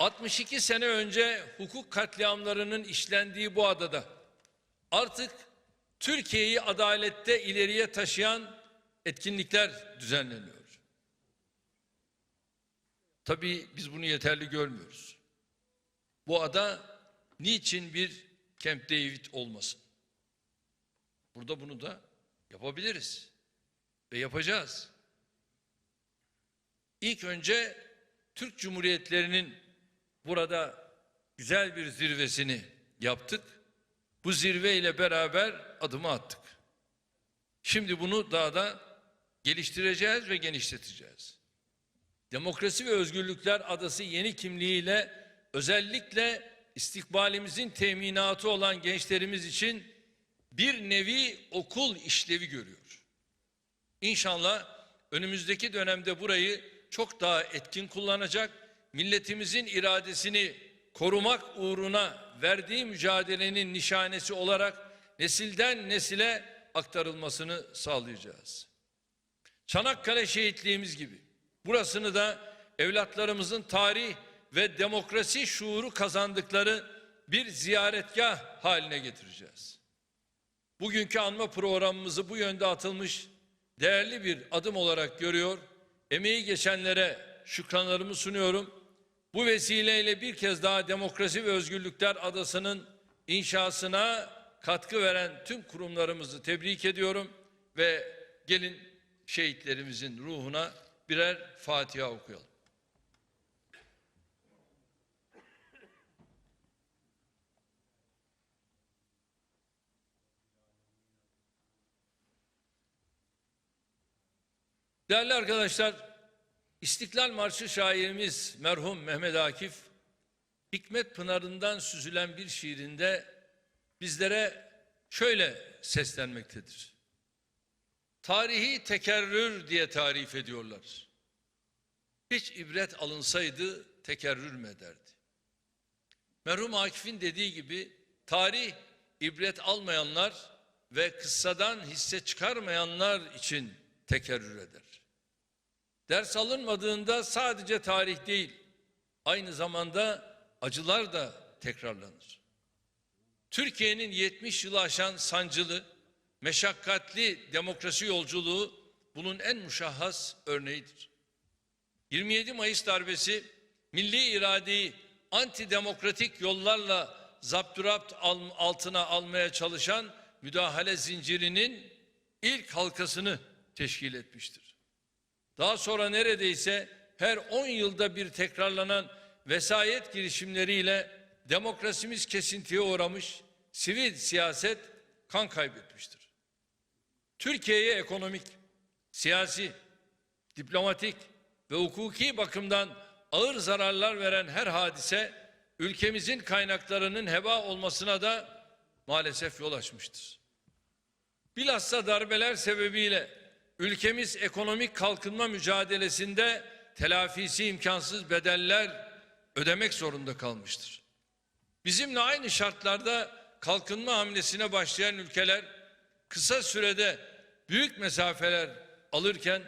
62 sene önce hukuk katliamlarının işlendiği bu adada artık Türkiye'yi adalette ileriye taşıyan etkinlikler düzenleniyor. Tabii biz bunu yeterli görmüyoruz. Bu ada niçin bir Camp David olmasın? Burada bunu da yapabiliriz ve yapacağız. İlk önce Türk Cumhuriyetlerinin burada güzel bir zirvesini yaptık. Bu zirve ile beraber adımı attık. Şimdi bunu daha da geliştireceğiz ve genişleteceğiz. Demokrasi ve Özgürlükler Adası yeni kimliğiyle özellikle istikbalimizin teminatı olan gençlerimiz için bir nevi okul işlevi görüyor. İnşallah önümüzdeki dönemde burayı çok daha etkin kullanacak, milletimizin iradesini korumak uğruna verdiği mücadelenin nişanesi olarak nesilden nesile aktarılmasını sağlayacağız. Çanakkale şehitliğimiz gibi burasını da evlatlarımızın tarih ve demokrasi şuuru kazandıkları bir ziyaretgah haline getireceğiz. Bugünkü anma programımızı bu yönde atılmış değerli bir adım olarak görüyor. Emeği geçenlere şükranlarımı sunuyorum. Bu vesileyle bir kez daha Demokrasi ve Özgürlükler Adası'nın inşasına katkı veren tüm kurumlarımızı tebrik ediyorum ve gelin şehitlerimizin ruhuna birer Fatiha okuyalım. Değerli arkadaşlar, İstiklal Marşı şairimiz merhum Mehmet Akif, Hikmet Pınarı'ndan süzülen bir şiirinde bizlere şöyle seslenmektedir. Tarihi tekerrür diye tarif ediyorlar. Hiç ibret alınsaydı tekerrür mü ederdi? Merhum Akif'in dediği gibi tarih ibret almayanlar ve kıssadan hisse çıkarmayanlar için tekerrür eder. Ders alınmadığında sadece tarih değil, aynı zamanda acılar da tekrarlanır. Türkiye'nin 70 yılı aşan sancılı, meşakkatli demokrasi yolculuğu bunun en muşahhas örneğidir. 27 Mayıs darbesi milli iradeyi antidemokratik yollarla zapturapt altına almaya çalışan müdahale zincirinin ilk halkasını teşkil etmiştir. Daha sonra neredeyse her 10 yılda bir tekrarlanan vesayet girişimleriyle demokrasimiz kesintiye uğramış, sivil siyaset kan kaybetmiştir. Türkiye'ye ekonomik, siyasi, diplomatik ve hukuki bakımdan ağır zararlar veren her hadise ülkemizin kaynaklarının heba olmasına da maalesef yol açmıştır. Bilhassa darbeler sebebiyle ülkemiz ekonomik kalkınma mücadelesinde telafisi imkansız bedeller ödemek zorunda kalmıştır. Bizimle aynı şartlarda kalkınma hamlesine başlayan ülkeler kısa sürede büyük mesafeler alırken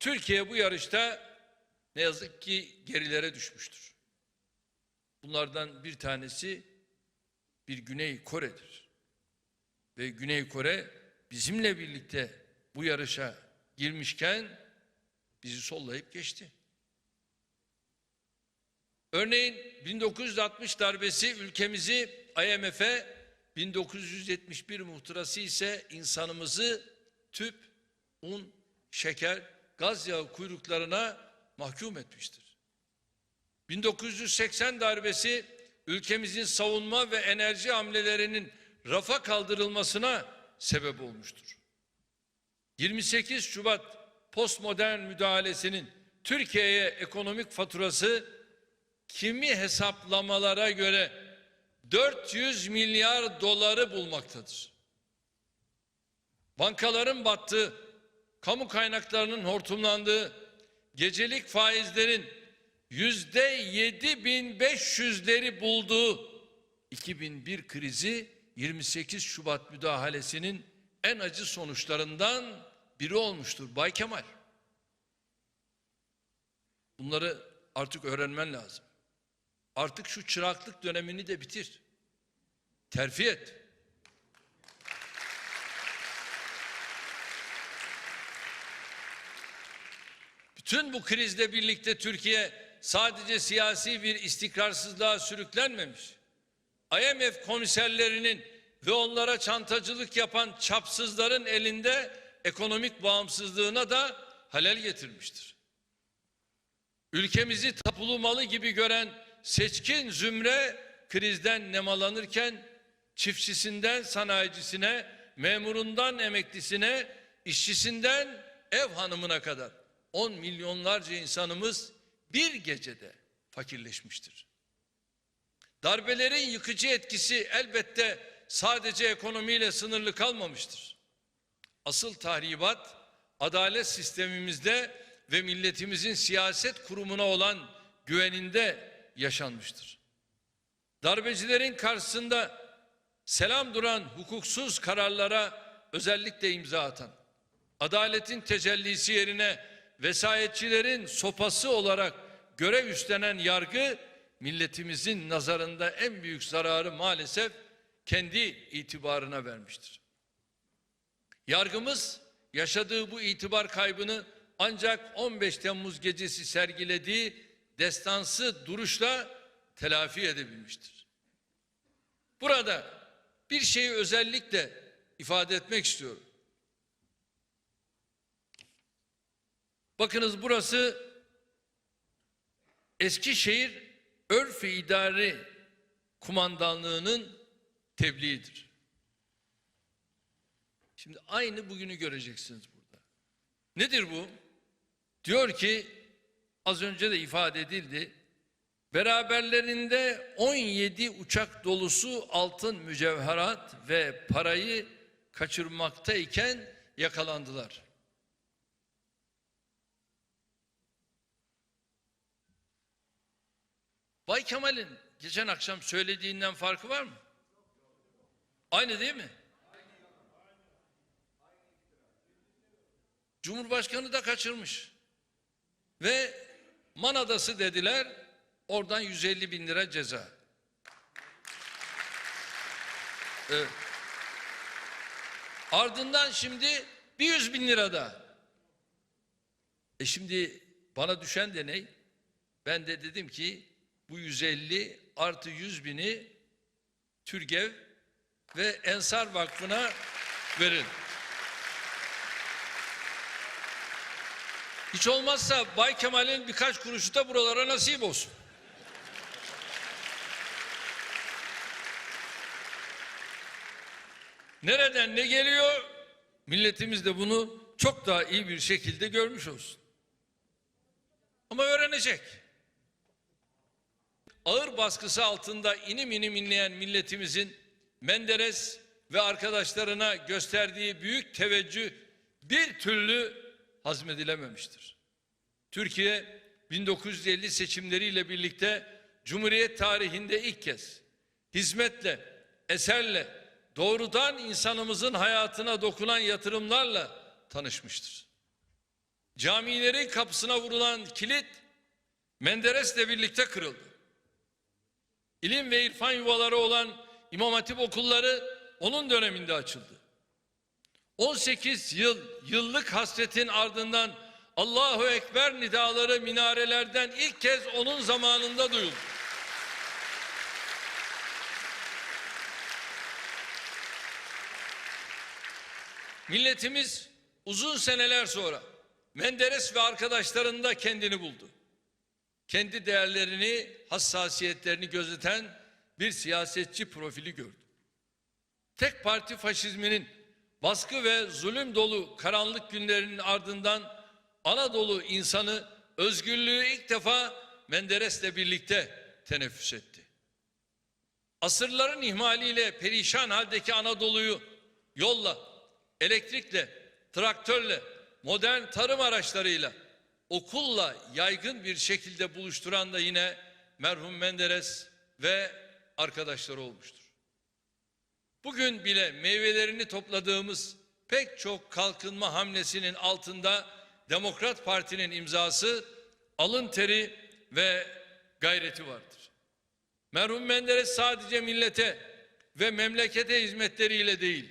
Türkiye bu yarışta ne yazık ki gerilere düşmüştür. Bunlardan bir tanesi bir Güney Kore'dir. Ve Güney Kore bizimle birlikte bu yarışa girmişken bizi sollayıp geçti. Örneğin 1960 darbesi ülkemizi IMF'e 1971 muhtırası ise insanımızı tüp, un, şeker, gaz yağı kuyruklarına mahkum etmiştir. 1980 darbesi ülkemizin savunma ve enerji hamlelerinin rafa kaldırılmasına sebep olmuştur. 28 Şubat postmodern müdahalesinin Türkiye'ye ekonomik faturası kimi hesaplamalara göre 400 milyar doları bulmaktadır. Bankaların battığı, kamu kaynaklarının hortumlandığı, gecelik faizlerin yüzde 7500'leri bulduğu 2001 krizi 28 Şubat müdahalesinin en acı sonuçlarından biri olmuştur Bay Kemal. Bunları artık öğrenmen lazım. Artık şu çıraklık dönemini de bitir. Terfi et. Bütün bu krizle birlikte Türkiye sadece siyasi bir istikrarsızlığa sürüklenmemiş. IMF komiserlerinin ve onlara çantacılık yapan çapsızların elinde ekonomik bağımsızlığına da halel getirmiştir. Ülkemizi tapulu malı gibi gören seçkin zümre krizden nemalanırken çiftçisinden sanayicisine, memurundan emeklisine, işçisinden ev hanımına kadar 10 milyonlarca insanımız bir gecede fakirleşmiştir. Darbelerin yıkıcı etkisi elbette sadece ekonomiyle sınırlı kalmamıştır. Asıl tahribat adalet sistemimizde ve milletimizin siyaset kurumuna olan güveninde yaşanmıştır. Darbecilerin karşısında selam duran hukuksuz kararlara özellikle imza atan, adaletin tecellisi yerine vesayetçilerin sopası olarak görev üstlenen yargı milletimizin nazarında en büyük zararı maalesef kendi itibarına vermiştir. Yargımız yaşadığı bu itibar kaybını ancak 15 Temmuz gecesi sergilediği destansı duruşla telafi edebilmiştir. Burada bir şeyi özellikle ifade etmek istiyorum. Bakınız burası Eskişehir Örf-i İdari Kumandanlığı'nın tebliğidir. Şimdi aynı bugünü göreceksiniz burada. Nedir bu? Diyor ki az önce de ifade edildi. Beraberlerinde 17 uçak dolusu altın mücevherat ve parayı kaçırmaktayken yakalandılar. Bay Kemal'in geçen akşam söylediğinden farkı var mı? Aynı değil mi? Cumhurbaşkanı da kaçırmış. Ve Manadası dediler, oradan 150 bin lira ceza. Evet. Ardından şimdi bir 100 bin lira da. E şimdi bana düşen de ne? Ben de dedim ki bu 150 artı 100 bini Türgev ve Ensar Vakfı'na verin. Hiç olmazsa Bay Kemal'in birkaç kuruşu da buralara nasip olsun. Nereden ne geliyor? Milletimiz de bunu çok daha iyi bir şekilde görmüş olsun. Ama öğrenecek. Ağır baskısı altında inim inim inleyen milletimizin Menderes ve arkadaşlarına gösterdiği büyük teveccüh bir türlü hazmedilememiştir. Türkiye 1950 seçimleriyle birlikte Cumhuriyet tarihinde ilk kez hizmetle, eserle, doğrudan insanımızın hayatına dokunan yatırımlarla tanışmıştır. Camilerin kapısına vurulan kilit Menderes'le birlikte kırıldı. İlim ve irfan yuvaları olan İmam Hatip okulları onun döneminde açıldı. 18 yıl yıllık hasretin ardından Allahu Ekber nidaları minarelerden ilk kez onun zamanında duyuldu. Milletimiz uzun seneler sonra Menderes ve arkadaşlarında kendini buldu. Kendi değerlerini, hassasiyetlerini gözeten bir siyasetçi profili gördü. Tek parti faşizminin baskı ve zulüm dolu karanlık günlerinin ardından Anadolu insanı özgürlüğü ilk defa Menderes'le birlikte teneffüs etti. Asırların ihmaliyle perişan haldeki Anadolu'yu yolla, elektrikle, traktörle, modern tarım araçlarıyla, okulla yaygın bir şekilde buluşturan da yine merhum Menderes ve arkadaşları olmuştur. Bugün bile meyvelerini topladığımız pek çok kalkınma hamlesinin altında Demokrat Parti'nin imzası, alın teri ve gayreti vardır. Merhum Menderes sadece millete ve memlekete hizmetleriyle değil,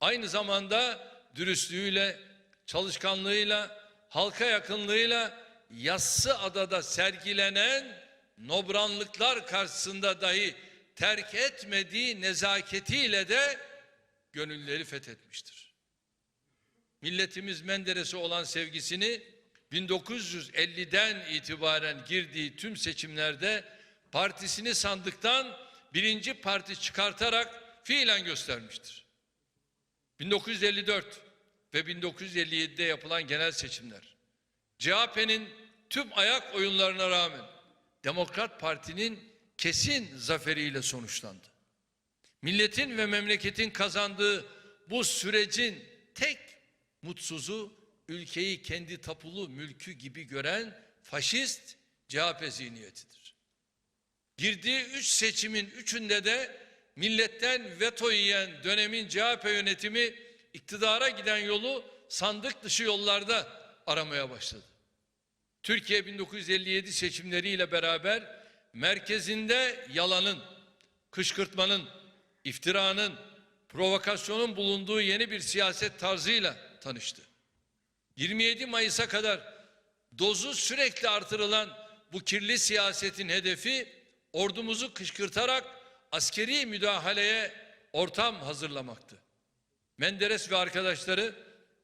aynı zamanda dürüstlüğüyle, çalışkanlığıyla, halka yakınlığıyla Yassı Adada sergilenen nobranlıklar karşısında dahi terk etmediği nezaketiyle de gönülleri fethetmiştir. Milletimiz Menderes'e olan sevgisini 1950'den itibaren girdiği tüm seçimlerde partisini sandıktan birinci parti çıkartarak fiilen göstermiştir. 1954 ve 1957'de yapılan genel seçimler CHP'nin tüm ayak oyunlarına rağmen Demokrat Parti'nin kesin zaferiyle sonuçlandı. Milletin ve memleketin kazandığı bu sürecin tek mutsuzu ülkeyi kendi tapulu mülkü gibi gören faşist CHP zihniyetidir. Girdiği üç seçimin üçünde de milletten veto yiyen dönemin CHP yönetimi iktidara giden yolu sandık dışı yollarda aramaya başladı. Türkiye 1957 seçimleriyle beraber merkezinde yalanın, kışkırtmanın, iftiranın, provokasyonun bulunduğu yeni bir siyaset tarzıyla tanıştı. 27 Mayıs'a kadar dozu sürekli artırılan bu kirli siyasetin hedefi ordumuzu kışkırtarak askeri müdahaleye ortam hazırlamaktı. Menderes ve arkadaşları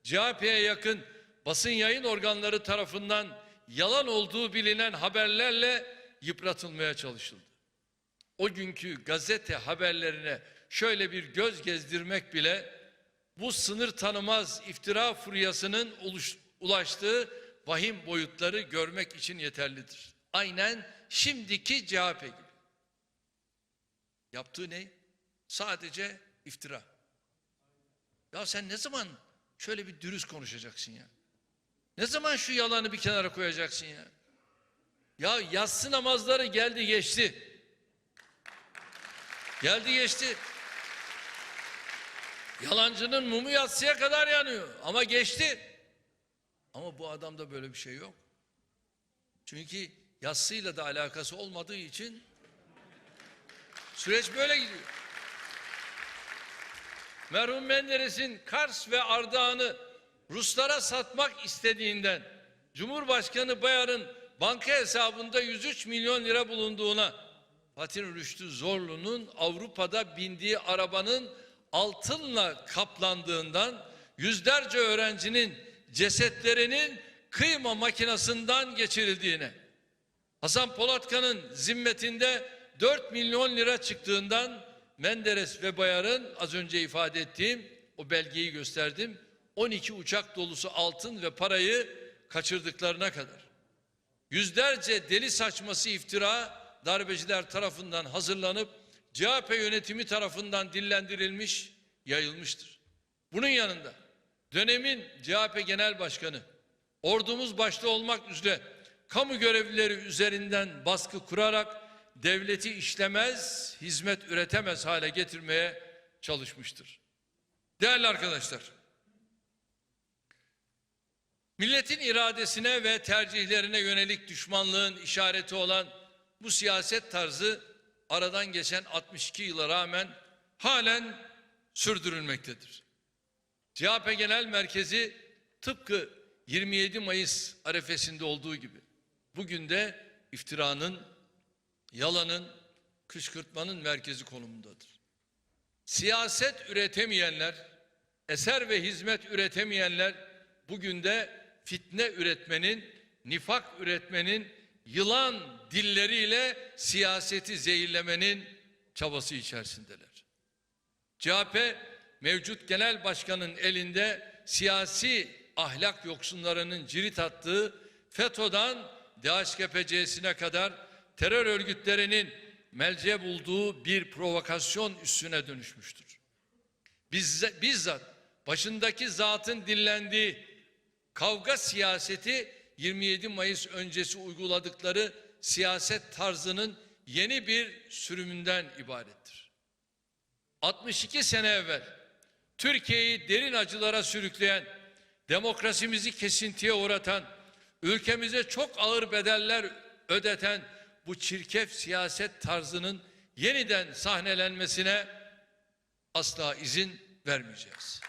CHP'ye yakın basın yayın organları tarafından yalan olduğu bilinen haberlerle yıpratılmaya çalışıldı. O günkü gazete haberlerine şöyle bir göz gezdirmek bile bu sınır tanımaz iftira furyasının ulaştığı vahim boyutları görmek için yeterlidir. Aynen şimdiki CHP gibi. Yaptığı ne? Sadece iftira. Ya sen ne zaman şöyle bir dürüst konuşacaksın ya? Ne zaman şu yalanı bir kenara koyacaksın ya? Ya yatsı namazları geldi geçti. Geldi geçti. Yalancının mumu yatsıya kadar yanıyor ama geçti. Ama bu adamda böyle bir şey yok. Çünkü yatsıyla da alakası olmadığı için süreç böyle gidiyor. Merhum Menderes'in Kars ve Ardahan'ı Ruslara satmak istediğinden Cumhurbaşkanı Bayar'ın banka hesabında 103 milyon lira bulunduğuna Fatih Rüştü Zorlu'nun Avrupa'da bindiği arabanın altınla kaplandığından yüzlerce öğrencinin cesetlerinin kıyma makinasından geçirildiğine Hasan Polatkan'ın zimmetinde 4 milyon lira çıktığından Menderes ve Bayar'ın az önce ifade ettiğim o belgeyi gösterdim. 12 uçak dolusu altın ve parayı kaçırdıklarına kadar. Yüzlerce deli saçması iftira darbeciler tarafından hazırlanıp CHP yönetimi tarafından dillendirilmiş, yayılmıştır. Bunun yanında dönemin CHP Genel Başkanı ordumuz başta olmak üzere kamu görevlileri üzerinden baskı kurarak devleti işlemez, hizmet üretemez hale getirmeye çalışmıştır. Değerli arkadaşlar, milletin iradesine ve tercihlerine yönelik düşmanlığın işareti olan bu siyaset tarzı aradan geçen 62 yıla rağmen halen sürdürülmektedir. CHP Genel Merkezi tıpkı 27 Mayıs arefesinde olduğu gibi bugün de iftiranın, yalanın, kışkırtmanın merkezi konumundadır. Siyaset üretemeyenler, eser ve hizmet üretemeyenler bugün de fitne üretmenin, nifak üretmenin, yılan dilleriyle siyaseti zehirlemenin çabası içerisindeler. CHP mevcut genel başkanın elinde siyasi ahlak yoksunlarının cirit attığı FETÖ'den DHKPC'sine kadar terör örgütlerinin melce bulduğu bir provokasyon üssüne dönüşmüştür. Bizze- bizzat başındaki zatın dinlendiği kavga siyaseti 27 Mayıs öncesi uyguladıkları siyaset tarzının yeni bir sürümünden ibarettir. 62 sene evvel Türkiye'yi derin acılara sürükleyen, demokrasimizi kesintiye uğratan, ülkemize çok ağır bedeller ödeten bu çirkef siyaset tarzının yeniden sahnelenmesine asla izin vermeyeceğiz.